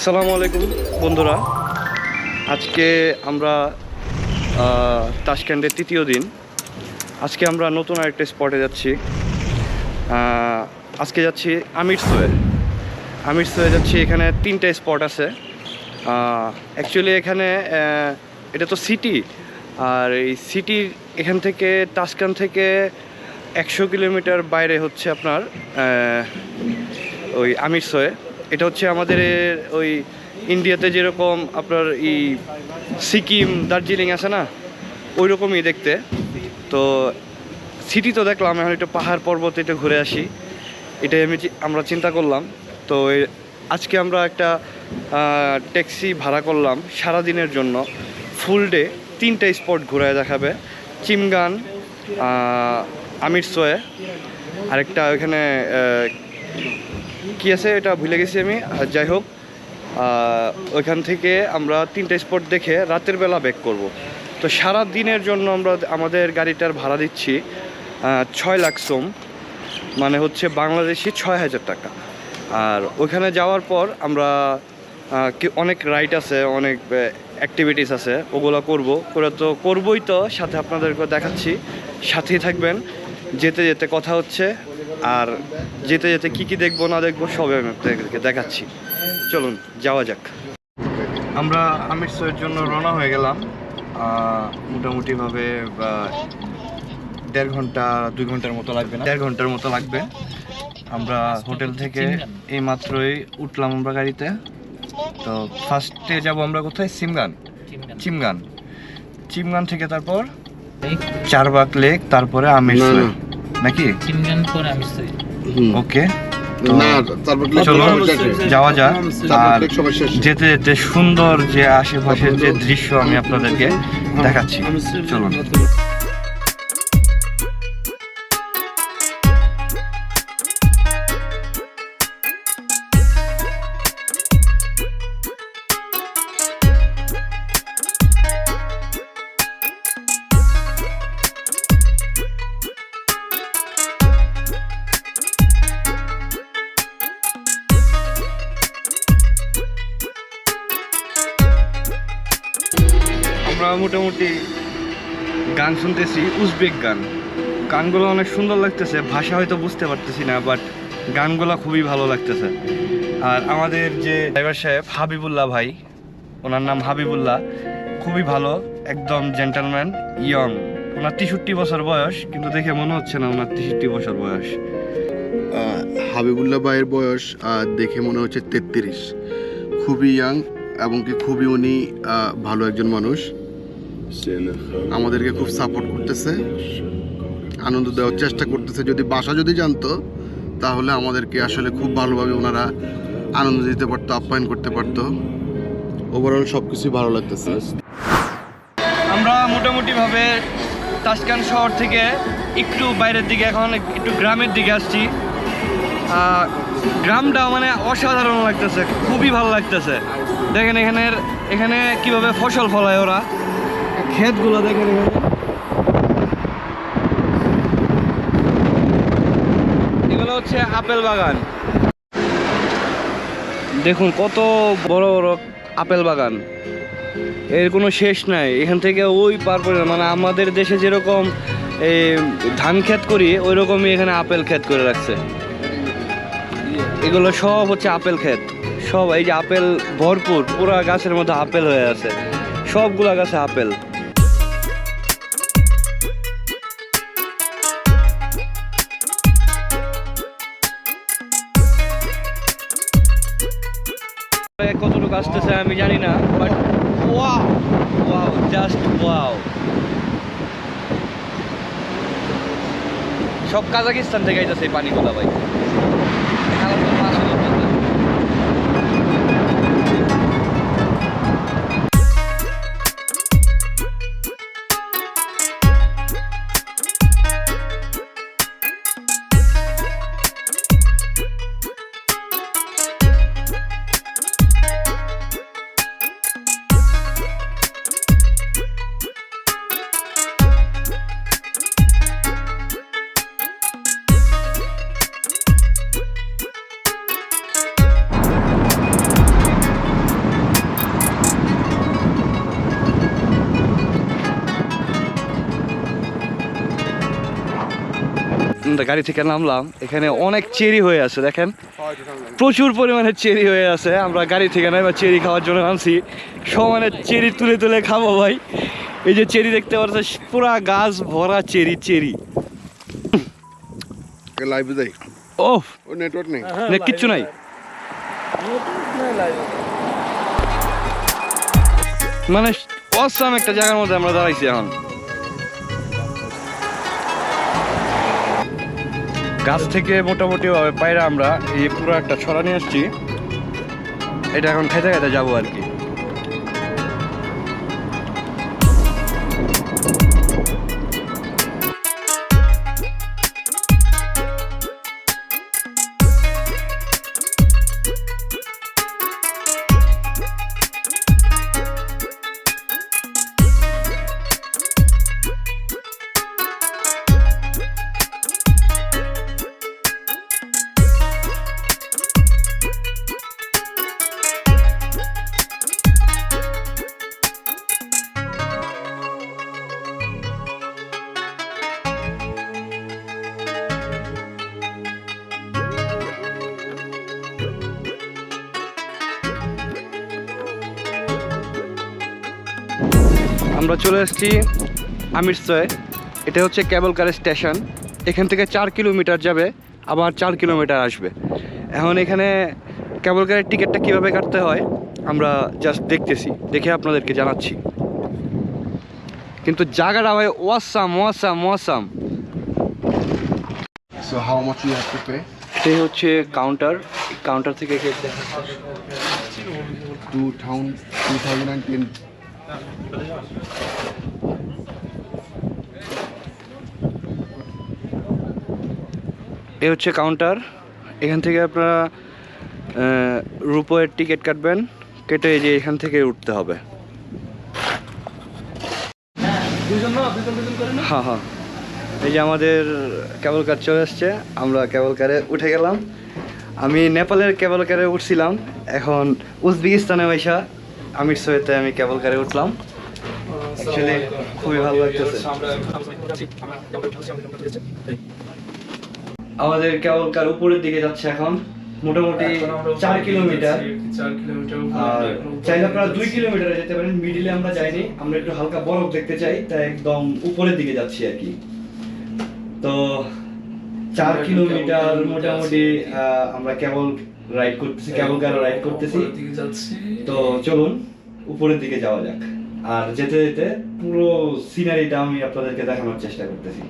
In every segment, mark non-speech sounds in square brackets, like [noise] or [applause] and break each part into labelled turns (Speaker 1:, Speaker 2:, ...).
Speaker 1: আসসালামু আলাইকুম বন্ধুরা। আজকে আমরা আহ, তাশক্যান্ডের তৃতীয় দিন। আজকে আমরা নতুন আরেকটা স্পটে যাচ্ছি। আজকে যাচ্ছি আমিরসোয়ে আমিরসোয়ে যাচ্ছি এখানে তিনটে স্পট আছে। অ্যাকচুয়ালি এখানে এটা তো সিটি আর এই সিটি এখান থেকে তাসকান থেকে একশো কিলোমিটার বাইরে হচ্ছে আপনার ওই আমিরসোয়ে এটা হচ্ছে আমাদের ওই ইন্ডিয়াতে যেরকম আপনার এই সিকিম, দার্জিলিং আছে না ওই রকমই দেখতে। তো সিটি তো দেখলাম, এখন একটু পাহাড় পর্বত একটু ঘুরে আসি। এটাই আমি আমরা চিন্তা করলাম। তো আজকে আমরা একটা ট্যাক্সি ভাড়া করলাম সারা দিনের জন্য। ফুল ডে, তিনটা স্পট ঘুরে দেখাবে। চিমগান আমিরসোয়ে, আরেকটা ওইখানে কি আছে এটা ভুলে গেছি আমি। আর যাই হোক ওইখান থেকে আমরা তিনটে স্পট দেখে রাতের বেলা ব্যাক করব। তো সারা দিনের জন্য আমরা আমাদের গাড়িটার ভাড়া দিচ্ছি ছয় লাখ সোম মানে হচ্ছে বাংলাদেশি ছয় হাজার টাকা। আর ওইখানে যাওয়ার পর আমরা অনেক রাইড আছে, অনেক অ্যাক্টিভিটিস আছে, ওগুলো করব। করে তো করবই তো, সাথে আপনাদেরকে দেখাচ্ছি। সাথেই থাকবেন। যেতে যেতে কথা হচ্ছে। আর যেতে যেতে কি কি দেখব না দেখব সবে আমি আপনাদেরকে দেখাচ্ছি। চলুন যাওয়া যাক। আমরা আমিরসের জন্য রওনা হয়ে গেলাম। মোটামুটিভাবে দেড় ঘণ্টা দুই ঘণ্টার মতো লাগবে না? দেড় ঘণ্টার মতো লাগবে। আমরা হোটেল থেকে এই মাত্রই উঠলাম আমরা গাড়িতে। তো ফার্স্টে যাব আমরা কোথায়? সিমগান। চিমগান চিমগান থেকে তারপর চারবাগ লেক তারপরে আমিরসোয়ে নাকি?
Speaker 2: চিমগান করে আমি
Speaker 1: ওকে। যাওয়া যাক। আর যেতে যেতে সুন্দর যে আশেপাশের যে দৃশ্য আমি আপনাদেরকে দেখাচ্ছি। চলুন। মোটামুটি গান শুনতেছি, উজবেক গান। গানগুলো অনেক সুন্দর লাগতেছে, ভাষা হয়তো বুঝতে পারতেছি না বাট গানগুলো খুবই ভালো লাগতেছে। আর আমাদের যে ড্রাইভার সাহেব, হাবিবুল্লাহ ভাই, ওনার নাম হাবিবুল্লাহ, খুবই ভালো, একদম জেন্টালম্যান ইয়ং ওনার তেষট্টি বছর বয়স, কিন্তু দেখে মনে হচ্ছে না ওনার তেষট্টি বছর বয়স।
Speaker 3: হাবিবুল্লাহ ভাইয়ের বয়স দেখে মনে হচ্ছে তেত্রিশ। খুবই ইয়াং এবং কি খুবই উনি ভালো একজন মানুষ। আমাদেরকে খুব সাপোর্ট করতেছে, আনন্দ দেওয়ার চেষ্টা করতেছে। যদি বাসা যদি জানতো, তাহলে আমাদেরকে আসলে খুব ভালোভাবে ওনারা আনন্দ দিতে পারতো, আপ্যায়ন করতে পারতো। ওভারঅল সব কিছুই ভালো লাগতেছে।
Speaker 1: আমরা মোটামুটিভাবে তাসকান শহর থেকে একটু বাইরের দিকে, এখন একটু গ্রামের দিকে আসছি। গ্রামটা মানে অসাধারণ লাগতেছে, খুবই ভালো লাগতেছে। দেখেন এখানের এখানে কীভাবে ফসল ফলায় ওরা। ক্ষেতগুলো দেখেন এখানে এগুলো হচ্ছে আপেল বাগান। দেখুন কত বড় বড় আপেল বাগান। এর কোনো শেষ নাই। এখান থেকে ওই পার পর্যন্ত মানে আমাদের দেশে যেরকম এই ধান ক্ষেত করি ওই রকমই এখানে আপেল ক্ষেত করে রাখছে। এগুলো সব হচ্ছে আপেল ক্ষেত। সব এই যে আপেল ভরপুর, পুরা গাছের মধ্যে আপেল হয়ে আছে। সবগুলা গাছে আপেল। আসতেছে আমি জানি না but wow wow just wow সব কাজাকিস্তান থেকে আইতেছে এই পানিগুলা ভাই। গাড়ি থেকে নামলাম। এখানে অনেক চেরি হয়ে আছে দেখেন। প্রচুর পরিমাণে চেরি হয়ে আছে। আমরা গাড়ি থেকে নামে চেরি খাওয়ার জন্য নামছি সমানে চেরি তুলে তুলে খাব ভাই। এই যে চেরি দেখতে পাচ্ছেন পুরা গাছ ভরা চেরি চেরি।
Speaker 3: লাইভে যাই
Speaker 1: ও
Speaker 3: ও নেটওয়ার্ক নেই।
Speaker 1: কিচ্ছু নাই? মানে অসাম একটা জায়গার মধ্যে আমরা দাঁড়াইছি এখন। গাছ থেকে মোটামুটি পায়রা আমরা এই পুরো একটা ছড়া নিয়ে আসছি। এটা এখন খেতে খেতে যাব আর কি। চলে এসেছি আমিরসয়ে এটা হচ্ছে কেবল কার স্টেশন। এখান থেকে চার কিলোমিটার যাবে আবার চার কিলোমিটার আসবে। এখন এখানে কেবল কারের টিকিটটা কীভাবে কাটতে হয় আমরা জাস্ট দেখতেছি। দেখে আপনাদেরকে জানাচ্ছি। কিন্তু জায়গাটা ভাই awesome awesome awesome
Speaker 3: so how much you have to pay
Speaker 1: এটাই হচ্ছে কাউন্টার কাউন্টার থেকে
Speaker 3: two thousand two thousand and ten
Speaker 1: এ হচ্ছে কাউন্টার এখান থেকে আপনারা রুপোয়ের টিকিট কাটবেন। কেটে যে এখান থেকে উঠতে হবে। হ্যাঁ হ্যাঁ। এই যে আমাদের কেবল কার চলে এসছে আমরা কেবল কারে উঠে গেলাম। আমি নেপালের কেবল কারে উঠছিলাম এখন উজবেকিস্তানে পয়সা আমির সৈয়দে আমি কেবল কারে উঠলাম। অ্যাকচুয়ালি খুবই ভালো লাগতেছে। আমাদের কেবল কার উপরের দিকে যাচ্ছে এখন। মোটামুটি চার কিলোমিটার। আর চাইলে আপনারা দুই কিলোমিটারে যেতে পারেন মিডিলে আমরা যাইনি। আমরা একটু হালকা বরফ দেখতে চাই তাই একদম উপরের দিকে যাচ্ছি আর কি। তো চার কিলোমিটার মোটামুটি আহ, আমরা কেবল রাইড করতেছি কেবল কার রাইড করতেছি। তো চলুন উপরের দিকে যাওয়া যাক। আর যেতে যেতে পুরো সিনারিটা আমি আপনাদেরকে দেখানোর চেষ্টা করতেছি।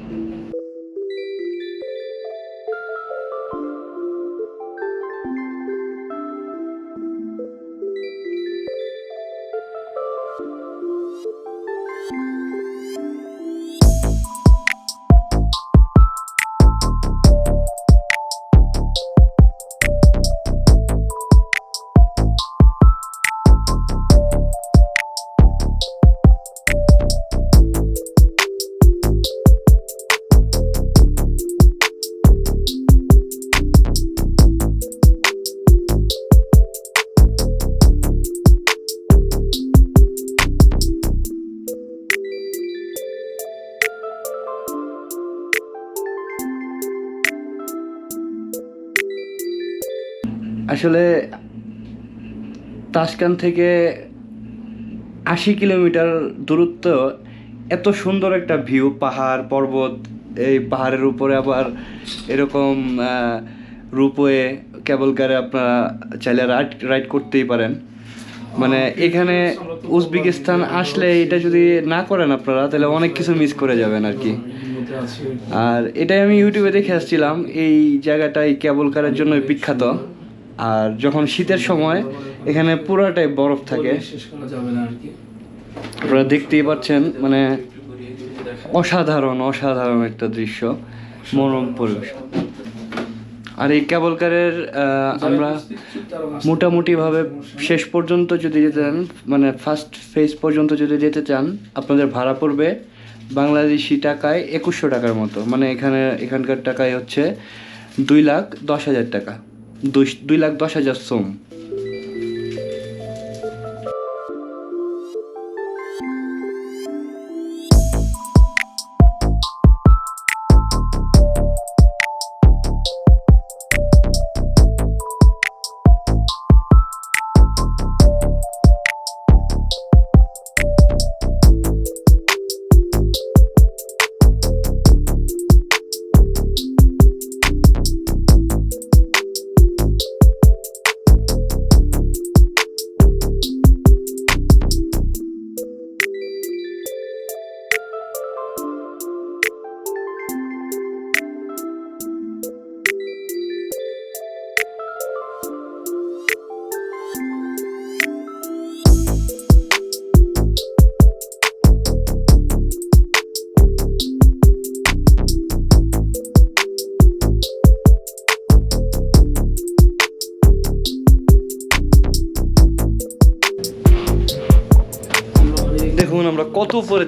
Speaker 1: তাসকান থেকে আশি কিলোমিটার দূরত্ব, এত সুন্দর একটা ভিউ পাহাড়, পর্বত, এই পাহাড়ের উপরে আবার এরকম রূপওয়ে কেবল কারে আপনারা চাইলে রাইড রাইড করতেই পারেন। মানে এখানে উজবেকিস্তান আসলে এটা যদি না করেন আপনারা, তাহলে অনেক কিছু মিস করে যাবেন আর কি। আর এটাই আমি ইউটিউবে দেখে আসছিলাম, এই জায়গাটাই কেবল কারের জন্য বিখ্যাত। আর যখন শীতের সময় এখানে পুরোটাই বরফ থাকে। আপনারা দেখতেই পাচ্ছেন মানে। অসাধারণ অসাধারণ একটা দৃশ্য মনোরম পরিবেশ। আর এই কেবল কারের আমরা মোটামুটিভাবে শেষ পর্যন্ত যদি যেতে চান মানে ফার্স্ট ফেজ পর্যন্ত যদি যেতে চান আপনাদের ভাড়া পড়বে বাংলাদেশি টাকায় একুশশো টাকার মতো। মানে এখানে এখানকার টাকায় হচ্ছে দুই লাখ দশ হাজার টাকা। দুই লাখ দশ হাজার সোম।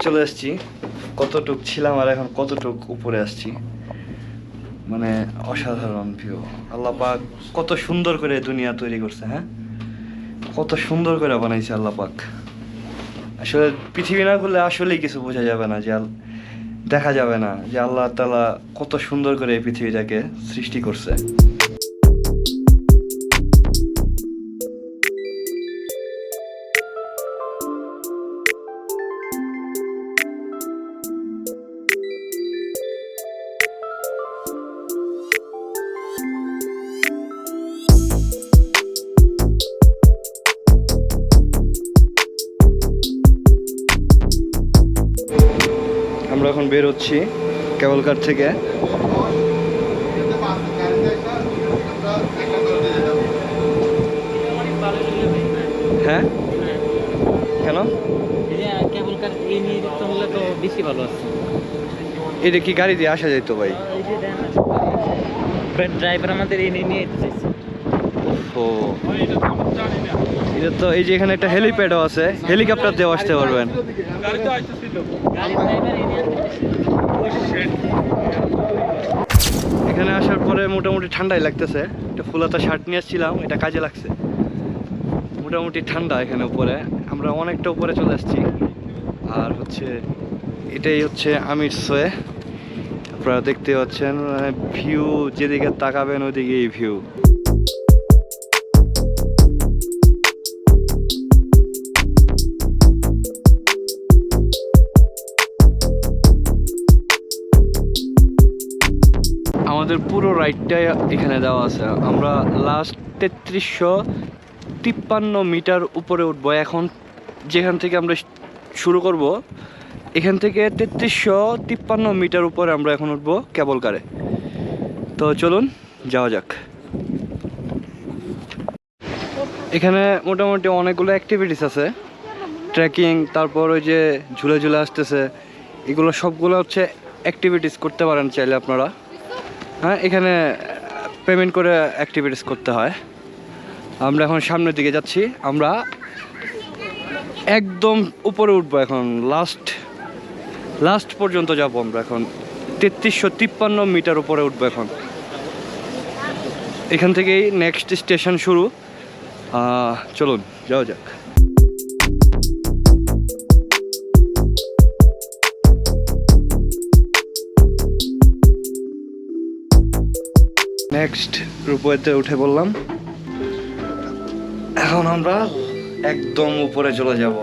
Speaker 1: চলে আসছি। কতটুক ছিলাম আর এখন কতটুক উপরে আসছি? মানে অসাধারণ ভিউ আল্লাহ পাক কত সুন্দর করে দুনিয়া তৈরি করছে হ্যাঁ? কত সুন্দর করে বানাইছে আল্লাহ পাক। আসলে পৃথিবী না করলে আসলেই কিছু বোঝা যাবে না যে দেখা যাবে না যে আল্লাহ তালা কত সুন্দর করে এই পৃথিবীটাকে সৃষ্টি করছে। এখন বের হচ্ছি কেবল কার থেকে। হ্যাঁ? কেন?
Speaker 4: কেবল কার এই নিয়ে চললে তো বেশি ভালো আছে
Speaker 1: এটা কি গাড়ি দিয়ে আসা যাইতো ভাই?
Speaker 4: ড্রাইভার আমাদের এই নিয়ে নিয়ে
Speaker 1: ও এটা তো এই যে এখানে একটা হেলিপ্যাডও আছে। হেলিকপ্টার দিয়ে আসতে পারবেন
Speaker 4: গাড়ি ড্রাইভার এই নিয়ে আসতে চাইছে।
Speaker 1: এখানে আসার পরে মোটামুটি ঠান্ডাই লাগতেছে। একটা ফুলাতা শার্ট নিয়ে আসছিলাম, এটা কাজে লাগছে। মোটামুটি ঠান্ডা এখানে উপরে। আমরা অনেকটা উপরে চলে আসছি। আর হচ্ছে, এটাই হচ্ছে আমির সোয়ে। আপনারা দেখতে পাচ্ছেন মানে ভিউ যেদিকে তাকাবেন ওইদিকেই ভিউ আমাদের পুরো রাইডটাই এখানে দেওয়া আছে। আমরা লাস্ট তেত্রিশশো তিপ্পান্ন মিটার উপরে উঠবো। এখন যেখান থেকে আমরা শুরু করব, এখান থেকে তেত্রিশশো তিপ্পান্ন মিটার উপরে আমরা এখন উঠবো কেবল কারে। তো চলুন, যাওয়া যাক। এখানে মোটামুটি অনেকগুলো অ্যাক্টিভিটিস আছে। ট্রেকিং তারপর ওই যে ঝুলে ঝুলে আসতেছে। এগুলো সবগুলো হচ্ছে অ্যাক্টিভিটিস করতে পারেন চাইলে আপনারা। হ্যাঁ এখানে পেমেন্ট করে অ্যাক্টিভিটিস করতে হয়। আমরা এখন সামনের দিকে যাচ্ছি। আমরা একদম উপরে উঠবো এখন। লাস্ট লাস্ট পর্যন্ত যাব আমরা এখন। তেত্রিশশো তিপ্পান্ন মিটার উপরে উঠবো এখন। এখান থেকেই নেক্সট স্টেশন শুরু। চলুন, যাওয়া যাক। নেক্সট রূপওয়েতে উঠে বললাম এখন আমরা একদম উপরে চলে যাব।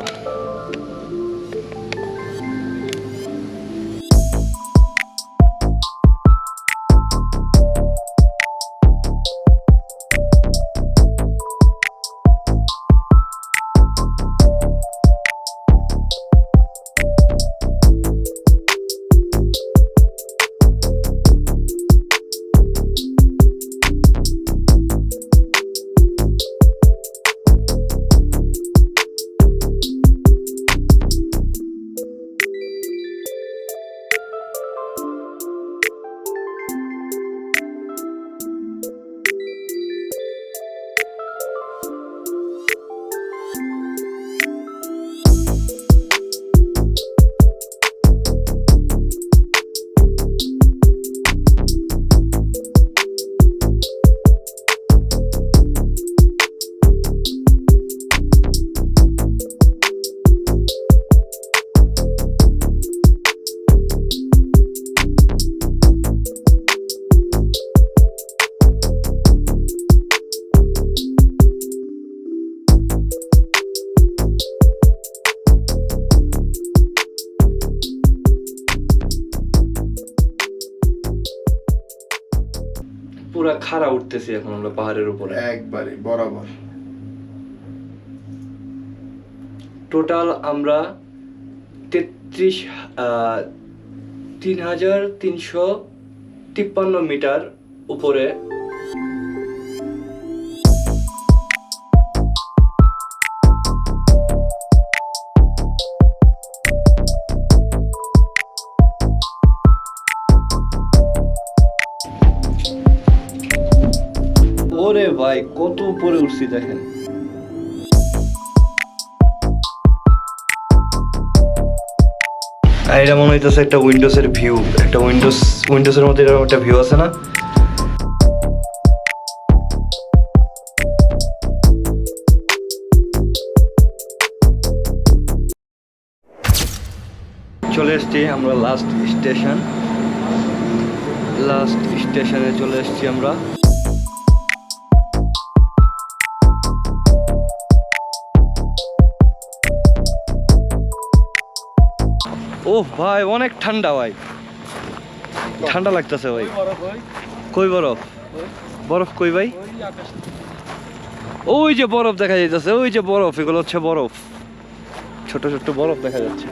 Speaker 1: খাড়া এখন আমরা পাহাড়ের উপরে।
Speaker 3: একবারে বরাবর।
Speaker 1: টোটাল আমরা তেত্রিশ তিন হাজার তিনশো তিপ্পান্ন মিটার উপরে ভাই, কত উপরে উঠছি দেখেন। এটা মনে হইতেছে একটা উইন্ডোজের ভিউ। একটা উইন্ডোজ, উইন্ডোজের মধ্যে এরকম একটা ভিউ আছে না? চলে এসছি আমরা লাস্ট স্টেশন লাস্ট স্টেশনে চলে এসছি আমরা। ও ভাই, অনেক ঠান্ডা ভাই। ঠান্ডা লাগতেছে ভাই। কই বরফ? বরফ কই ভাই? ওই যে বরফ দেখা যাইতেছে, ওই যে বরফ, এগুলো হচ্ছে বরফ। ছোট ছোট বরফ দেখা যাচ্ছে।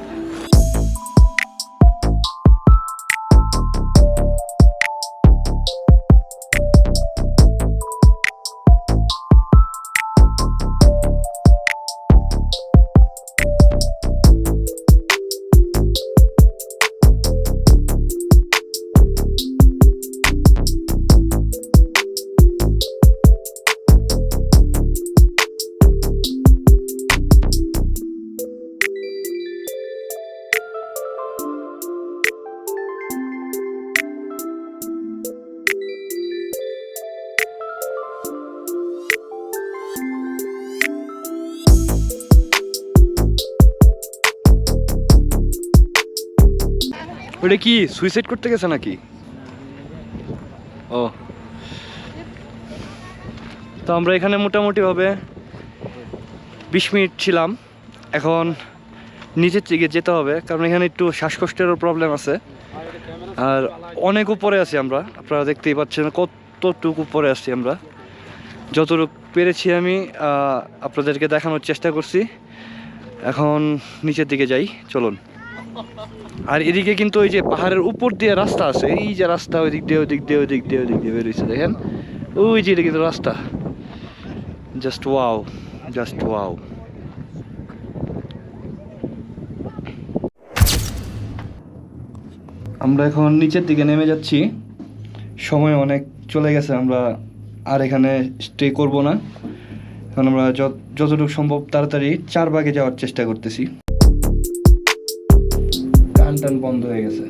Speaker 1: ওটা কি সুইসাইড করতে গেছে নাকি? ও। তো আমরা এখানে মোটামুটি ভাবে বিশ মিনিট ছিলাম। এখন নিচের দিকে যেতে হবে, কারণ এখানে একটু শ্বাসকষ্টেরও প্রবলেম আছে। আর অনেক উপরে আছি আমরা, আপনারা দেখতেই পাচ্ছেন কতটুকু উপরে আছি আমরা। যতটুকু পেরেছি আমি আপনাদেরকে দেখানোর চেষ্টা করছি। এখন নিচের দিকে যাই, চলুন। আর এদিকে কিন্তু ওই যে পাহাড়ের উপর দিয়ে রাস্তা আছে, এই যে রাস্তা ওই দিক দিয়ে ওই দিক দিয়ে ওই দিক দিয়ে ওই দিক দিয়ে বেরিয়েছে, দেখেন? ওই যে এটা কিন্তু রাস্তা। জাস্ট ওয়াও জাস্ট ওয়াও আমরা এখন নিচের দিকে নেমে যাচ্ছি। সময় অনেক চলে গেছে, আমরা আর এখানে স্টে করব না। এখন আমরা যত- যতটুকু সম্ভব তাড়াতাড়ি চার ভাগে যাওয়ার চেষ্টা করতেছি। টান বন্ধ হয়ে গেছে।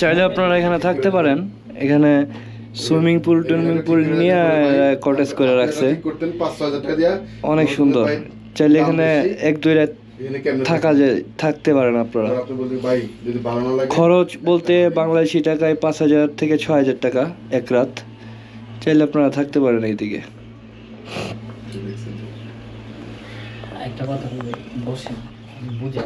Speaker 1: চাইলে আপনারা এখানে থাকতে পারেন। এখানে সুইমিং পুল টুইমিং পুল নিয়ে কটেজ করে রাখছে। অনেক সুন্দর। চাইলে এখানে এক দুই রাত থাকা যায় থাকতে পারেন আপনারা। খরচ বলতে বাংলাদেশি টাকায় পাঁচ হাজার থেকে ছয় হাজার টাকা এক রাত। চাইলে আপনারা থাকতে পারেন এইদিকে।
Speaker 4: একটা কথা বলি, বসে বুঝে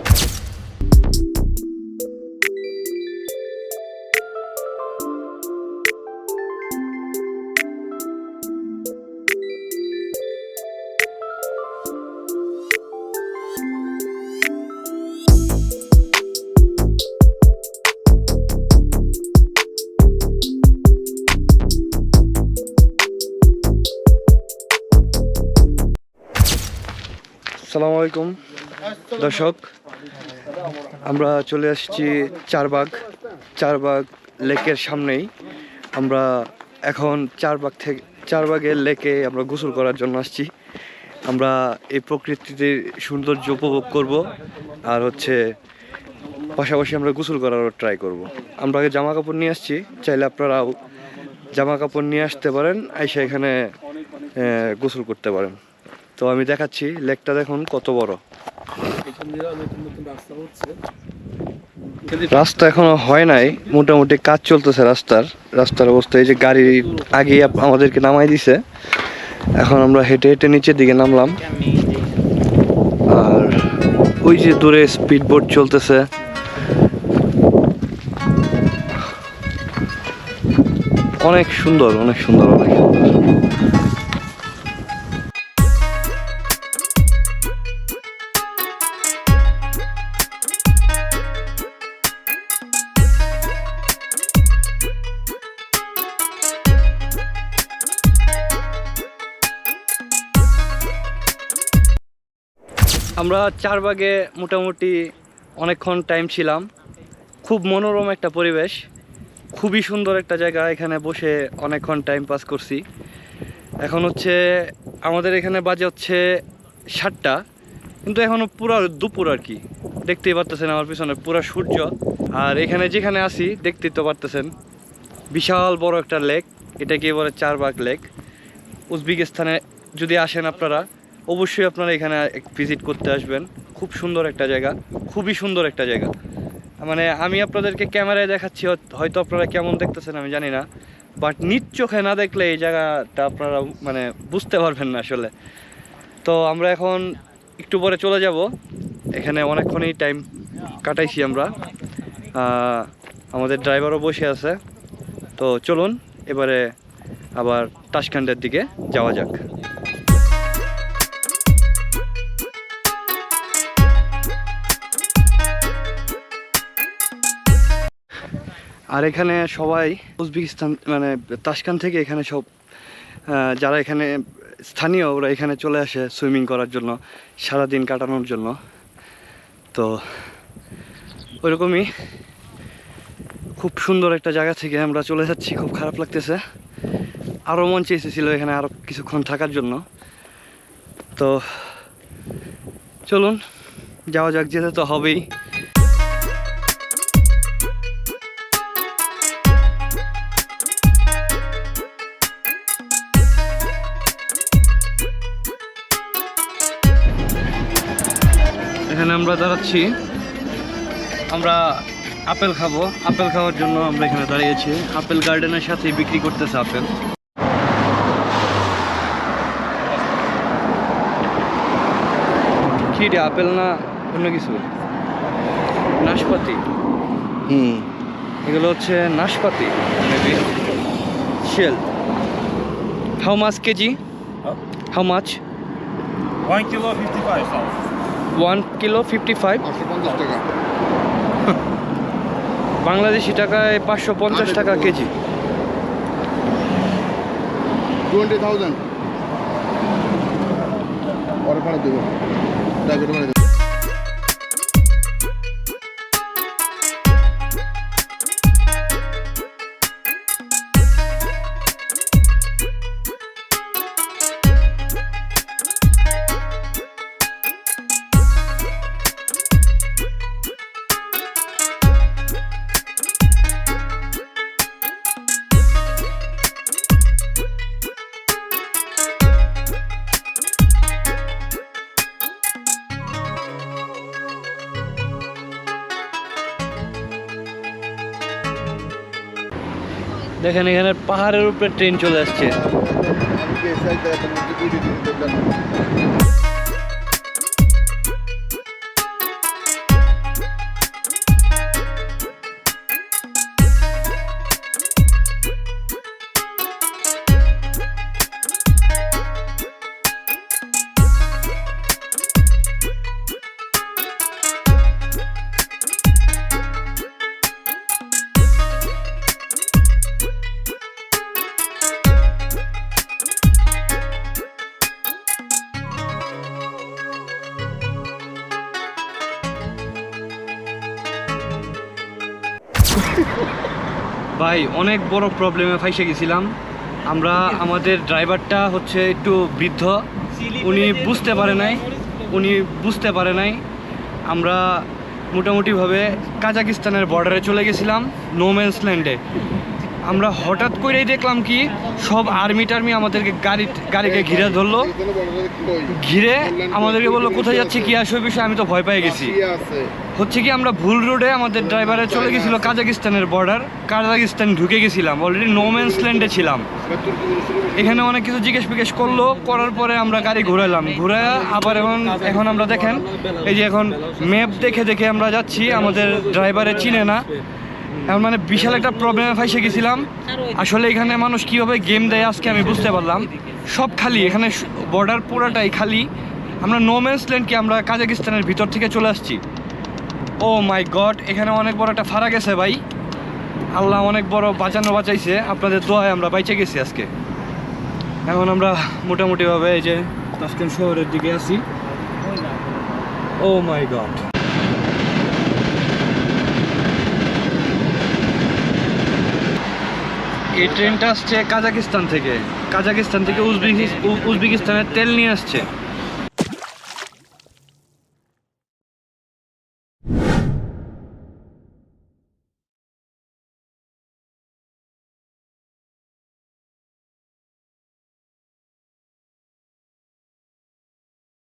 Speaker 1: আলাইকুম। দর্শক, আমরা চলে আসছি চারবাগ। চারবাগ লেকের সামনেই। আমরা এখন চারবাগ থেকে চারবাগের লেকে আমরা গোসল করার জন্য আসছি। আমরা এই প্রকৃতিতে সৌন্দর্য উপভোগ করব আর হচ্ছে পাশাপাশি আমরা গোসল করারও ট্রাই করব। আমরা আগে জামা কাপড় নিয়ে আসছি। চাইলে আপনারাও জামা কাপড় নিয়ে আসতে পারেন, এসে এখানে গোসল করতে পারেন। তো আমি দেখাচ্ছি লেকটা দেখুন কত বড়।
Speaker 2: রাস্তা
Speaker 1: এখনও হয় নাই, মোটামুটি কাজ চলতেছে রাস্তার। রাস্তার অবস্থা এই যে গাড়ি আগে আমাদেরকে নামাই দিছে। এখন আমরা হেঁটে হেঁটে নিচের দিকে নামলাম। আর ওই যে দূরে স্পিড বোট চলতেছে। অনেক সুন্দর অনেক সুন্দর অনেক সুন্দর। আমরা চার ভাগে মোটামুটি অনেকক্ষণ টাইম ছিলাম। খুব মনোরম একটা পরিবেশ। খুবই সুন্দর একটা জায়গা এখানে বসে অনেকক্ষণ টাইম পাস করছি। এখন হচ্ছে আমাদের এখানে বাজে হচ্ছে সাতটা। কিন্তু এখনও পুরো দুপুর আর কি। দেখতেই পারতেছেন আমার পিছনে পুরো সূর্য। আর এখানে যেখানে আছি, দেখতেই তো পারতেছেন, বিশাল বড় একটা লেক এটাকে বলে চারবাগ লেক উজবেকিস্তানে যদি আসেন আপনারা অবশ্যই আপনারা এখানে ভিজিট করতে আসবেন। খুব সুন্দর একটা জায়গা, খুবই সুন্দর একটা জায়গা। মানে আমি আপনাদেরকে ক্যামেরায় দেখাচ্ছি, হয়তো আপনারা কেমন দেখতেছেন আমি জানি না। বাট নিজ চোখে না দেখলে এই জায়গাটা আপনারা মানে বুঝতে পারবেন না আসলে। তো আমরা এখন একটু পরে চলে যাব। এখানে অনেকক্ষণই টাইম কাটাইছি আমরা। আমাদের ড্রাইভারও বসে আছে। তো চলুন, এবারে আবার তাসখান্ডের দিকে যাওয়া যাক। আর এখানে সবাই উজবেকিস্তান মানে তাসখান থেকে এখানে সব যারা এখানে স্থানীয়, ওরা এখানে চলে আসে সুইমিং করার জন্য, সারাদিন কাটানোর জন্য। তো ওইরকমই খুব সুন্দর একটা জায়গা থেকে আমরা চলে যাচ্ছি, খুব খারাপ লাগতেছে। আরও মন চেয়েছিল এখানে আরও কিছুক্ষণ থাকার জন্য। তো চলুন, যাওয়া যাক, যেতে তো হবেই। আমরা দাঁড়াচ্ছি। আমরা আপেল খাব। আপেল খাওয়ার জন্য আমরা এখানে দাঁড়িয়েছি। আপেল গার্ডেনের সাথে বিক্রি করতেছে আপেল। কি রে আপেল না অন্য কিছু? নাশপাতি?
Speaker 3: হুম।
Speaker 1: এগুলো হচ্ছে নাশপাতি maybe shell how much KG? How much
Speaker 2: five thousand.
Speaker 1: One kilo fifty five.
Speaker 3: পঞ্চাশ টাকা। [laughs]
Speaker 1: বাংলাদেশি টাকায় পাঁচশো পঞ্চাশ টাকা কেজি।
Speaker 3: টোয়েন্টি থাউজেন্ড
Speaker 1: দেখেন এখানে পাহাড়ের উপরে ট্রেন চলে আসছে। ভাই, অনেক বড় প্রবলেমে ফাইসে গেছিলাম। আমরা, আমাদের ড্রাইভারটা হচ্ছে একটু বৃদ্ধ। উনি বুঝতে পারে নাই। উনি বুঝতে পারে নাই। আমরা মোটামুটিভাবে কাজাকিস্তানের বর্ডারে চলে গেছিলাম নোম্যান্স ল্যান্ডে আমরা হঠাৎ করেই দেখলাম কি, সব আর্মি টার্মি আমাদেরকে গাড়ি, গাড়িকে ঘিরে ধরলো। ঘিরে আমাদেরকে বলল, কোথায় যাচ্ছে, কি আসবে বিষয়? আমি তো ভয় পেয়ে গেছি। হচ্ছে কি, আমরা ভুল রোডে আমাদের ড্রাইভারে চলে গেছিল কাজাকিস্তানের বর্ডার কাজাকিস্তান ঢুকে গেছিলাম। অলরেডি নোম্যান্স ল্যান্ডে ছিলাম। এখানে অনেক কিছু জিজ্ঞেস ফিজ্ঞেস করল, করার পরে আমরা গাড়ি ঘুরালাম। ঘুরে আবার এখন এখন আমরা দেখেন, এই যে এখন ম্যাপ দেখে দেখে আমরা যাচ্ছি, আমাদের ড্রাইভারে চিনে না। এখন মানে বিশাল একটা প্রবলেমে ফাইসে গেছিলাম। আসলে এখানে মানুষ কীভাবে গেম দেয় আজকে আমি বুঝতে পারলাম। সব খালি, এখানে বর্ডার পুরাটাই খালি। আমরা নোম্যান্স ল্যান্ডকে আমরা কাজাকিস্তানের ভিতর থেকে চলে আসছি? ও মাই গড এখানে অনেক বড় একটা ফারা গেছে ভাই। আল্লাহ অনেক বড় বাঁচানো বাঁচাইছে। আপনাদের দোয়ায় আমরা বাইচে গেছি আজকে। এখন আমরা মোটামুটিভাবে এই যে তাসকেন্ট শহরের দিকে আছি। ও মাই গড এই ট্রেনটা আসছে কাজাকিস্তান থেকে। কাজাকিস্তান থেকে উজবেকিস- উজবেকিস্তানের তেল নিয়ে আসছে।